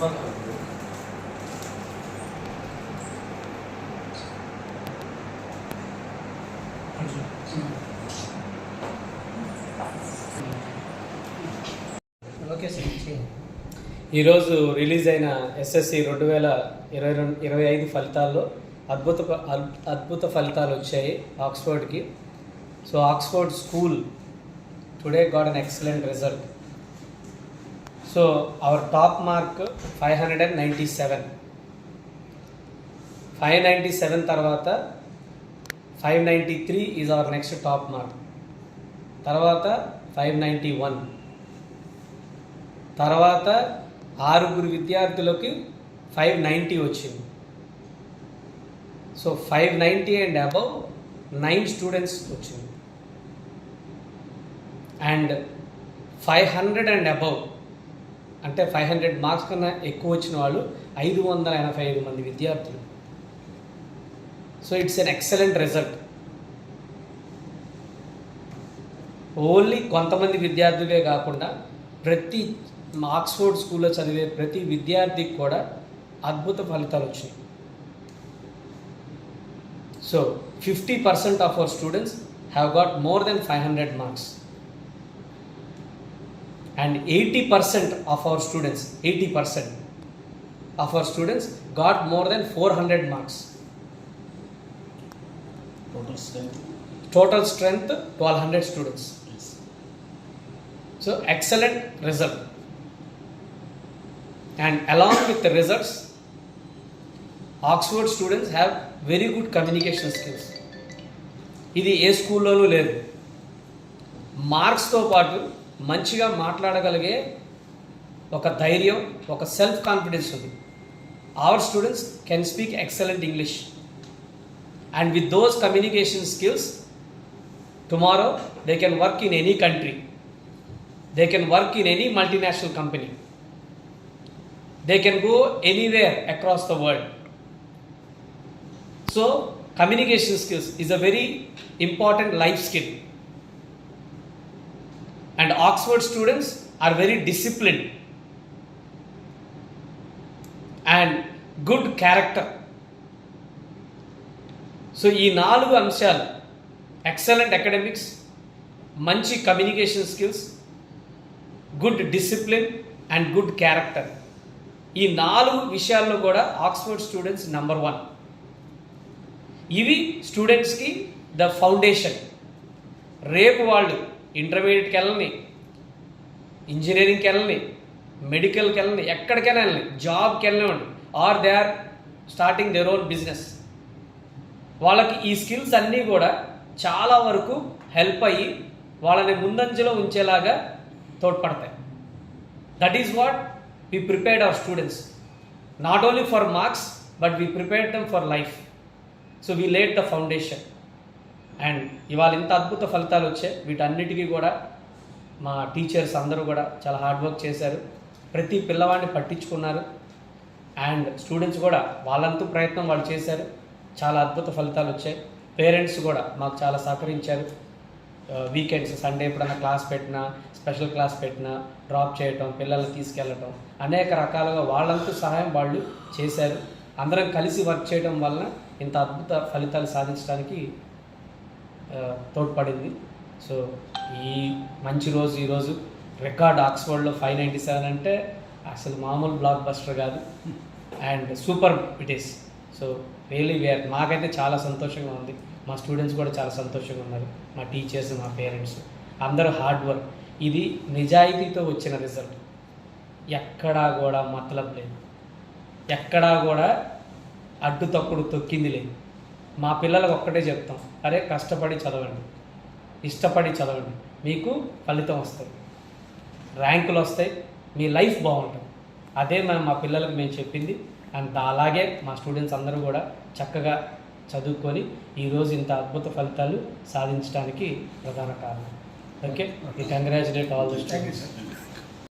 Okay sir ఈరోజు release అయిన SSC రెండు వేల ఇరవై రెండు ఇరవై ఐదు ఫలితాల్లో అద్భుత అద్భుత ఫలితాలు వచ్చాయి ఆక్స్ఫర్డ్కి. So Oxford school today got an excellent result. So our top mark five hundred and ninety seven. Five ninety seven తర్వాత five ninety three is our next top mark తర్వాత ఫైవ్ నైంటీ వన్. తర్వాత ఆరుగురు విద్యార్థులకి five ninety వచ్చింది. So five ninety and above nine students వచ్చింది. And five hundred and above అంటే five hundred marks కన్నా ఎక్కువ వచ్చిన వాళ్ళు ఐదు వందల ఎనభై ఐదు మంది విద్యార్థులు. So it's an excellent result. Only కొంతమంది విద్యార్థులే కాకుండా ప్రతి ఆక్స్ఫోర్డ్ స్కూల్లో చదివే ప్రతి విద్యార్థికి కూడా అద్భుత ఫలితాలు వచ్చినాయి. So fifty percent of our students have got more than five hundred marks. And eighty percent of our students eighty percent of our students got more than four hundred marks total strength twelve hundred students so excellent result and along with results Oxford students have very good communication skills ఇది ఏ స్కూల్లోనూ లేదు. మార్క్స్తో పాటు మంచిగా మాట్లాడగలిగే ఒక ధైర్యం ఒక సెల్ఫ్ కాన్ఫిడెన్స్ ఉంది. Our students can speak excellent English and with those communication skills tomorrow they can work in any country they can work in any multinational company they can go anywhere across the world so communication skills is a very important life skill and Oxford students are very discipline and good character so ఈ నాలుగు అంశాలు excellent academics మంచి communication skills good discipline and good character ఈ నాలుగు విషయాల్లో కూడా Oxford students number one ఇవి స్టూడెంట్స్కి ద ఫౌండేషన్ రేపు వాళ్ళు ఇంటర్మీడియట్కి వెళ్ళని ఇంజనీరింగ్కి వెళ్ళని మెడికల్కి వెళ్ళని ఎక్కడికైనా వెళ్ళని జాబ్కి వెళ్ళనివ్వండి or they are starting their own business వాళ్ళకి ఈ స్కిల్స్ అన్నీ కూడా చాలా వరకు హెల్ప్ అయ్యి వాళ్ళని ముందంజలో ఉంచేలాగా తోడ్పడతాయి. That is what we prepared our students not only for marks but we prepared them for life so we laid the foundation and ఇవాళ ఇంత అద్భుత ఫలితాలు వచ్చాయి. వీటన్నిటికీ కూడా మా టీచర్స్ అందరూ కూడా చాలా హార్డ్ వర్క్ చేశారు. ప్రతి పిల్లవాడిని పట్టించుకున్నారు. అండ్ స్టూడెంట్స్ కూడా వాళ్ళంతూ ప్రయత్నం వాళ్ళు చేశారు. చాలా అద్భుత ఫలితాలు వచ్చాయి. పేరెంట్స్ కూడా మాకు చాలా సహకరించారు. వీకెండ్స్ సండే ఎప్పుడైనా క్లాస్ పెట్టినా స్పెషల్ క్లాస్ పెట్టినా డ్రాప్ చేయటం పిల్లల్ని తీసుకెళ్ళటం అనేక రకాలుగా వాళ్ళంతూ సహాయం వాళ్ళు చేశారు. అందరం కలిసి వర్క్ చేయడం వలన ఇంత అద్భుత ఫలితాలు సాధించడానికి తోడ్పడింది. సో ఈ మంచి రోజు ఈరోజు రికార్డ్ ఆక్స్ఫర్డ్లో ఫైవ్ నైంటీ సెవెన్ అంటే అసలు మామూలు బ్లాక్ బస్టర్ కాదు. And super it is. So really where మాకైతే చాలా సంతోషంగా ఉంది. మా స్టూడెంట్స్ కూడా చాలా సంతోషంగా ఉన్నారు. మా టీచర్స్ మా పేరెంట్స్. అందరూ హార్డ్ వర్క్. ఇది నిజాయితీతో వచ్చిన రిజల్ట్. ఎక్కడా కూడా మతలబ్ లేదు. ఎక్కడా కూడా అడ్డు తక్కుడు తొక్కింది లేదు. మా పిల్లలకు ఒక్కటే చెప్తాం. అరే కష్టపడి చదవండి. ఇష్టపడి చదవండి. మీకు ఫలితం వస్తుంది. ర్యాంకులు వస్తాయి. మీ లైఫ్ బాగుంటుంది. అదే మనం మా పిల్లలకు మేము చెప్పింది. అండ్ అలాగే మా స్టూడెంట్స్ అందరూ కూడా చక్కగా చదువుకొని ఈరోజు ఇంత అద్భుత ఫలితాలు సాధించడానికి ప్రధాన కారణం. Okay? Congratulate all the thank you students